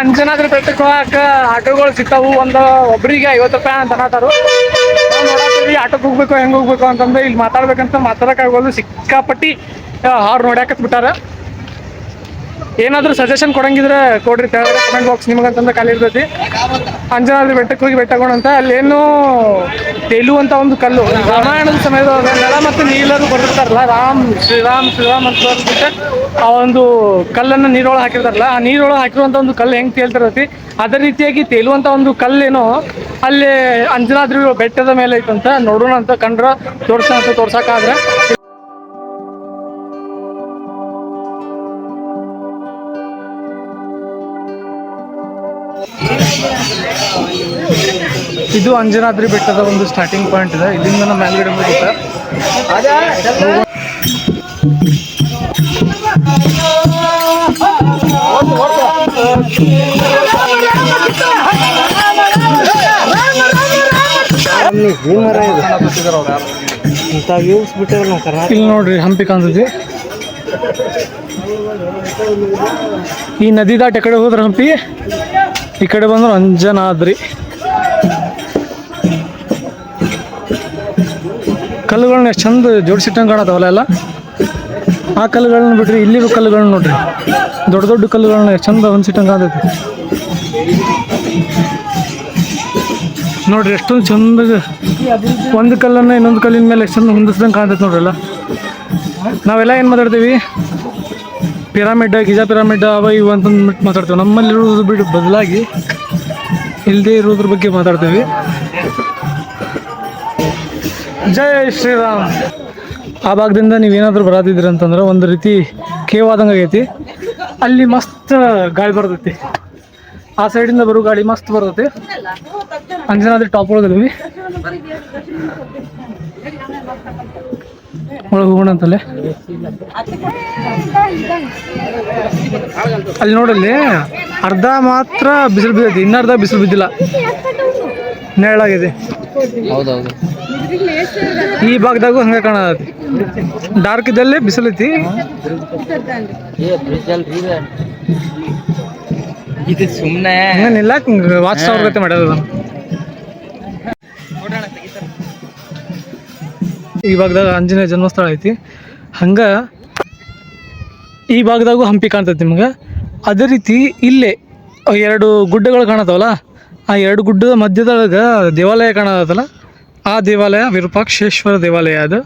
ಅಂಜನಾದ್ರಿ ಬೆಟ್ಟಕ್ಕೆ ಹೋಗಕ್ಕ ಆಟೋಗಳು ಸಿಗ್ತಾವು. ಒಂದು ಒಬ್ಬರಿಗೆ ಐವತ್ತು ರೂಪಾಯಿ ಅಂತ ಅನ್ನತಾರು ನಾವು ಆಟೋಗೆ ಹೋಗ್ಬೇಕು, ಹೆಂಗೆ ಹೋಗ್ಬೇಕು ಅಂತಂದ್ರೆ ಇಲ್ಲಿ ಮಾತಾಡ್ಬೇಕಂತ ಮಾತಾಡೋಕ್ಕಾಗೋದು ಸಿಕ್ಕಾಪಟ್ಟಿ ಹಾರ್ ನೋಡ್ಯಾಕತ್ ಬಿಟ್ಟಾರ ಏನಾದರೂ ಸಜೆಷನ್ ಕೊಡಂಗಿದ್ರೆ ಕೊಡ್ರಿ ಕಮೆಂಟ್ ಬಾಕ್ಸ್ ನಿಮಗಂತಂದ್ರೆ ಖಾಲಿ ಇರ್ತೈತಿ. ಅಂಜನಾದ್ರಿ ಬೆಟ್ಟಕ್ಕೆ ಹೋಗಿ ಬೆಟ್ಟ ತಗೊಂಡಂತ ಅಲ್ಲೇನು ಅಂತ ಒಂದು ಕಲ್ಲು. ರಾಮಾಯಣದ ಸಮಯದ ನಳ ಮತ್ತು ನೀಲರು ಬರ್ತಿರ್ತಾರಲ್ಲ ರಾಮ್, ಶ್ರೀರಾಮ್ ಶ್ರೀರಾಮ್ ಅಂತ ಬರ್ಬಿಟ್ಟು ಆ ಒಂದು ಕಲ್ಲನ್ನು ನೀರೊಳಗೆ ಹಾಕಿರ್ತಾರಲ್ಲ, ಆ ನೀರೊಳಗೆ ಹಾಕಿರುವಂಥ ಒಂದು ಕಲ್ಲು ಹೆಂಗೆ ತೇಳ್ತಿರತಿ ಅದೇ ರೀತಿಯಾಗಿ ತೇಲುವಂಥ ಒಂದು ಕಲ್ಲೇನೋ ಅಲ್ಲಿ ಅಂಜನಾದ್ರಿ ಬೆಟ್ಟದ ಮೇಲೆ ಐತಂತ ನೋಡೋಣ ಅಂತ ಕಂಡ್ರ ತೋರ್ಸ ಅಂತ ತೋರ್ಸಕ್ಕಾದ್ರೆ. ಇದು ಅಂಜನಾದ್ರಿ ಬೆಟ್ಟದ ಒಂದು ಸ್ಟಾರ್ಟಿಂಗ್ ಪಾಯಿಂಟ್ ಇದೆ. ಇಲ್ಲಿಂದ ನಮ್ಮ ಮೇಲ್ಗಡೆ ಹೋಗುತ್ತೆ. ಇಲ್ಲಿ ನೋಡ್ರಿ, ಹಂಪಿ ಕಾಣ್ತೈತಿ. ಈ ನದಿ ದಾಟ ಕಡೆ ಹೋದ್ರ ಹಂಪಿ? ಈ ಕಡೆ ಬಂದ್ರೆ ಅಂಜನಾದ್ರಿ. ಕಲ್ಲುಗಳನ್ನ ಎಷ್ಟು ಚಂದ ಜೋಡಿಸಿಟ್ಟಂಗೆ ಕಾಣತ್ತವಲ್ಲ ಎಲ್ಲ? ಆ ಕಲ್ಲುಗಳನ್ನ ಬಿಟ್ರಿ ಇಲ್ಲಿ ಕಲ್ಲುಗಳನ್ನ ನೋಡ್ರಿ. ದೊಡ್ಡ ದೊಡ್ಡ ಕಲ್ಲುಗಳನ್ನ ಎಷ್ಟು ಚಂದ ಹೊಂದಿಸಿಟ್ಟಂಗೆ ಕಾಣ್ತೈತಿ ನೋಡ್ರಿ ಎಷ್ಟೊಂದು ಚಂದ ಒಂದು ಕಲ್ಲನ್ನ ಇನ್ನೊಂದು ಕಲ್ಲಿನ ಮೇಲೆ ಎಷ್ಟು ಚಂದ ಹೊಂದಿಸ್ದಂಗೆ ಕಾಣ್ತೈತೆ ನೋಡ್ರಿ ಎಲ್ಲ ನಾವೆಲ್ಲ ಏನು ಮಾತಾಡ್ತೀವಿ? ಪಿರಾಮಿಡ್, ಗಿಜಾ ಪಿರಾಮಿಡ್, ಅವ ಇವು ಅಂತಂದ್ಬಿಟ್ಟು ಮಾತಾಡ್ತೇವೆ. ನಮ್ಮಲ್ಲಿ ಇರೋದು ಬಿಟ್ಟು ಬದಲಾಗಿ ಇಲ್ಲದೆ ಇರೋದ್ರ ಬಗ್ಗೆ ಮಾತಾಡ್ತೇವೆ. ಜೈ ಶ್ರೀರಾಮ್. ಆ ಭಾಗದಿಂದ ನೀವೇನಾದರೂ ಬರಾತಿದ್ರಿ ಅಂತಂದ್ರೆ ಒಂದು ರೀತಿ ಕೇವಾದಂಗೆ ಆಗೈತಿ. ಅಲ್ಲಿ ಮಸ್ತ್ ಗಾಳಿ ಬರ್ತೈತಿ. ಆ ಸೈಡಿಂದ ಬರೋ ಗಾಳಿ ಮಸ್ತ್ ಬರ್ತೈತಿ. ಅಂಜನಾದ್ರಿ ಟಾಪ್ ಒಳಗದೀವಿ ಒಳಗೆ ಹೋಗೋಣ ಅಂತಲ್ಲೇ ಅಲ್ಲಿ ನೋಡಲ್ಲಿ ಅರ್ಧ ಮಾತ್ರ ಬಿಸಿಲು ಬಿದ್ದೈತಿ ಇನ್ನರ್ಧ ಬಿಸಿಲು ಬಿದ್ದಿಲ್ಲ. ನೆರಳಾಗಿದೆ. ಹೌದೌದು. ಈ ಭಾಗದಾಗೂ ಹಂಗೆ ಕಾಣತಿ ಡಾರ್ಕ್ ಇದ್ದಲ್ಲೇ ಬಿಸಿಲೈತಿ ಇದು. ಸುಮ್ಮನೆ ಏನಿಲ್ಲ ವಾಚ್ ಟವರ್ ಗತೆ ಮಾಡ್ಯಾರ ಈ ಭಾಗದಾಗ ಆಂಜನೇಯ ಜನ್ಮಸ್ಥಳ ಐತಿ. ಹಂಗ ಈ ಭಾಗದಾಗೂ ಹಂಪಿ ಕಾಣ್ತೈತಿ ನಿಮ್ಗೆ. ಅದೇ ರೀತಿ ಇಲ್ಲೇ ಎರಡು ಗುಡ್ಡಗಳು ಕಾಣತ್ತವಲ್ಲ, ಆ ಎರಡು ಗುಡ್ಡದ ಮಧ್ಯದೊಳಗೆ ದೇವಾಲಯ ಕಾಣತ್ತಲ್ಲ, ಆ ದೇವಾಲಯ ವಿರೂಪಾಕ್ಷೇಶ್ವರ ದೇವಾಲಯ ಅದು.